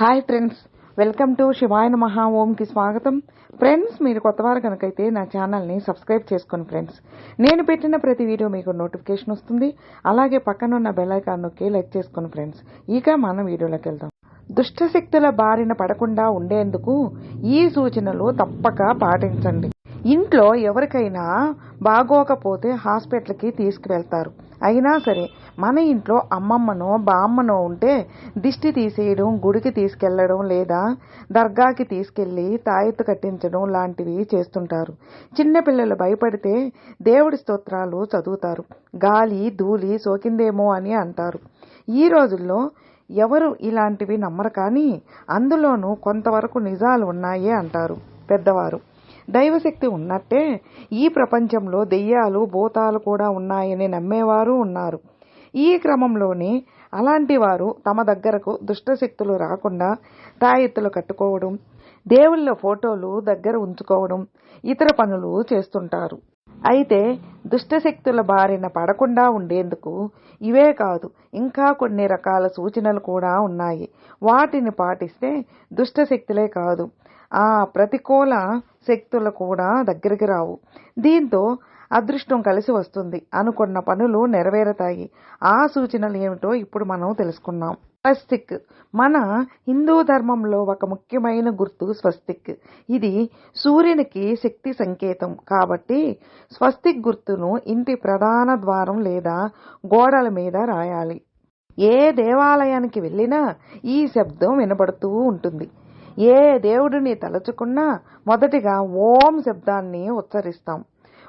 Hi friends welcome to Shivayana Maha ఓంకి స్వాగతం. Friends మీరు కొత్తవారు కనుకైతే నా ఛానల్ని సబ్స్క్రైబ్ చేసుకోండి ఫ్రెండ్స్. నేను పెట్టిన ప్రతి వీడియో మీకు నోటిఫికేషన్ వస్తుంది. అలాగే పక్కనున్న బెల్ నొక్కి లైక్ చేసుకోండి ఫ్రెండ్స్. ఇక మనం వీడియోలోకి వెళ్దాం. దుష్టశక్తుల బారిన పడకుండా ఉండేందుకు ఈ సూచనలు తప్పక పాటించండి. ఇంట్లో ఎవరికైనా బాగోకపోతే హాస్పిటల్కి తీసుకువెళ్తారు. అయినా సరే మన ఇంట్లో అమ్మమ్మనో బామ్మనో ఉంటే దిష్టి తీసేయడం గుడికి తీసుకెళ్ళడం లేదా దర్గాకి తీసుకెళ్ళి తాయెత్తు కట్టించడం లాంటివి చేస్తుంటారు. చిన్నపిల్లలు భయపడితే దేవుడి స్తోత్రాలు చదువుతారు. గాలి ధూళి సోకిందేమో అని అంటారు. ఈ రోజుల్లో ఎవరు ఇలాంటివి నమ్మరు కానీ అందులోనూ కొంతవరకు నిజాలు ఉన్నాయే అంటారు పెద్దవారు. దైవశక్తి ఉన్నట్టే ఈ ప్రపంచంలో దెయ్యాలు భూతాలు కూడా ఉన్నాయని నమ్మేవారు ఉన్నారు. ఈ క్రమంలోనే అలాంటి వారు తమ దగ్గరకు దుష్టశక్తులు రాకుండా తాయెత్తులు కట్టుకోవడం దేవుళ్ళ ఫోటోలు దగ్గర ఉంచుకోవడం ఇతర పనులు చేస్తుంటారు. అయితే దుష్టశక్తుల బారిన పడకుండా ఉండేందుకు ఇవే కాదు ఇంకా కొన్ని రకాల సూచనలు కూడా ఉన్నాయి. వాటిని పాటిస్తే దుష్టశక్తులే కాదు ఆ ప్రతికూల శక్తులు కూడా దగ్గరికి రావు. దీంతో అదృష్టం కలిసి వస్తుంది. అనుకున్న పనులు నెరవేరుతాయి. ఆ సూచనలు ఏమిటో ఇప్పుడు మనం తెలుసుకున్నాం స్వస్తిక్. మన హిందూ ధర్మంలో ఒక ముఖ్యమైన గుర్తు స్వస్తిక్. ఇది సూర్యునికి శక్తి సంకేతం. కాబట్టి స్వస్తిక్ గుర్తును ఇంటి ప్రధాన ద్వారం లేదా గోడల మీద రాయాలి. ఏ దేవాలయానికి వెళ్ళినా ఈ శబ్దం వినబడుతూ ఉంటుంది. ఏ దేవుడిని తలుచుకున్నా మొదటిగా ఓం శబ్దాన్ని ఉచ్చరిస్తాం.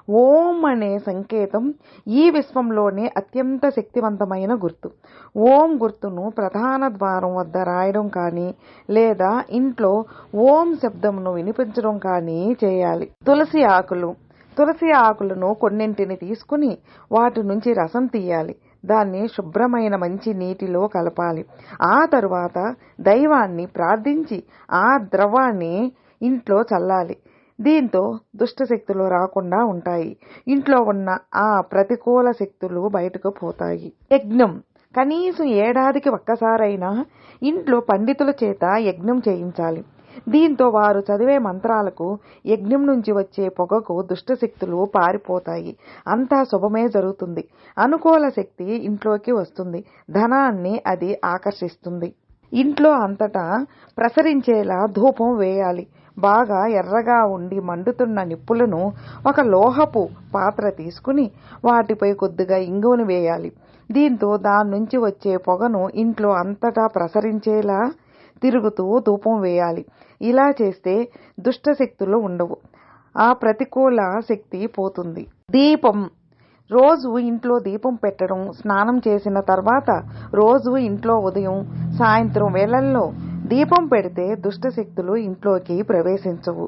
ఓం అనే సంకేతం ఈ విశ్వంలోనే అత్యంత శక్తివంతమైన గుర్తు. ఓం గుర్తును ప్రధాన ద్వారం వద్ద రాయడం కానీ లేదా ఇంట్లో ఓం శబ్దమును వినిపించడం కానీ చేయాలి. తులసి ఆకులు. తులసి ఆకులను కొన్నింటిని తీసుకుని వాటి నుంచి రసం తీయాలి. దాన్ని శుభ్రమైన మంచి నీటిలో కలపాలి. ఆ తరువాత దైవాన్ని ప్రార్థించి ఆ ద్రవాన్ని ఇంట్లో చల్లాలి. దీంతో దుష్టశక్తులు రాకుండా ఉంటాయి. ఇంట్లో ఉన్న ఆ ప్రతికూల శక్తులు బయటకు పోతాయి. యజ్ఞం. కనీసం ఏడాదికి ఒక్కసారైనా ఇంట్లో పండితుల చేత యజ్ఞం చేయించాలి. దీంతో వారు చదివే మంత్రాలకు యజ్ఞం నుంచి వచ్చే పొగకు దుష్టశక్తులు పారిపోతాయి. అంతా శుభమే జరుగుతుంది. అనుకూల శక్తి ఇంట్లోకి వస్తుంది. ధనాన్ని అది ఆకర్షిస్తుంది. ఇంట్లో అంతటా ప్రసరించేలా ధూపం వేయాలి. బాగా ఎర్రగా ఉండి మండుతున్న నిప్పులను ఒక లోహపు పాత్ర తీసుకుని వాటిపై కొద్దిగా ఇంగువను వేయాలి. దీంతో దాని నుంచి వచ్చే పొగను ఇంట్లో అంతటా ప్రసరించేలా తిరుగుతూ ధూపం వేయాలి. ఇలా చేస్తే దుష్టశక్తులు ఉండవు. ఆ ప్రతికూల శక్తి పోతుంది. దీపం. రోజు ఇంట్లో దీపం పెట్టడం స్నానం చేసిన తర్వాత రోజు ఇంట్లో ఉదయం సాయంత్రం వేళల్లో దీపం పెడితే దుష్టశక్తులు ఇంట్లోకి ప్రవేశించవు.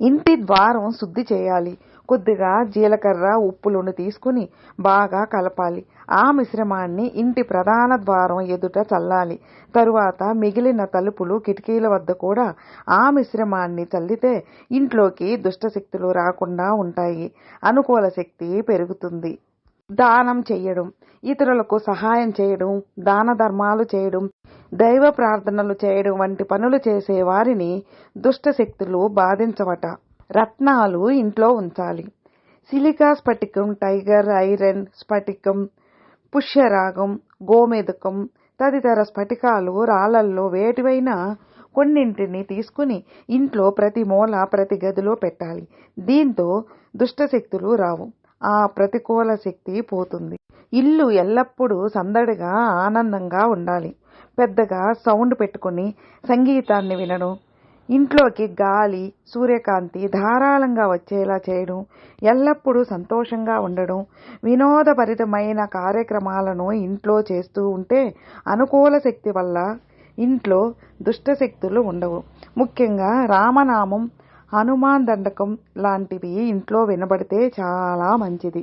ఇంటి ద్వారం శుద్ధి చేయాలి. కొద్దిగా జీలకర్ర ఉప్పులను తీసుకుని బాగా కలపాలి. ఆ మిశ్రమాన్ని ఇంటి ప్రధాన ద్వారం ఎదుట చల్లాలి. తరువాత మిగిలిన తలుపులు కిటికీల వద్ద కూడా ఆ మిశ్రమాన్ని చల్లితే ఇంట్లోకి దుష్టశక్తులు రాకుండా ఉంటాయి. అనుకూల శక్తి పెరుగుతుంది. దానం చేయడం ఇతరులకు సహాయం చేయడం దాన ధర్మాలు చేయడం దైవ ప్రార్థనలు చేయడం వంటి పనులు చేసే వారిని దుష్టశక్తులు బాధించవట. రత్నాలు ఇంట్లో ఉంచాలి. సిలికా స్ఫటికం టైగర్ ఐరన్ స్ఫటికం పుష్యరాగం గోమేదకం తదితర స్ఫటికాలు రాళ్ళల్లో వేటివైనా కొన్నింటిని తీసుకుని ఇంట్లో ప్రతి మూల ప్రతి గదిలో పెట్టాలి. దీంతో దుష్టశక్తులు రావు. ఆ ప్రతికూల శక్తి పోతుంది. ఇల్లు ఎల్లప్పుడూ సందడిగా ఆనందంగా ఉండాలి. పెద్దగా సౌండ్ పెట్టుకుని సంగీతాన్ని వినడం ఇంట్లోకి గాలి సూర్యకాంతి ధారాళంగా వచ్చేలా చేయడం ఎల్లప్పుడూ సంతోషంగా ఉండడం వినోదభరితమైన కార్యక్రమాలను ఇంట్లో చేస్తూ ఉంటే అనుకూల శక్తి వల్ల ఇంట్లో దుష్టశక్తులు ఉండవు. ముఖ్యంగా రామనామం హనుమాన్ దండకం లాంటివి ఇంట్లో వినబడితే చాలా మంచిది.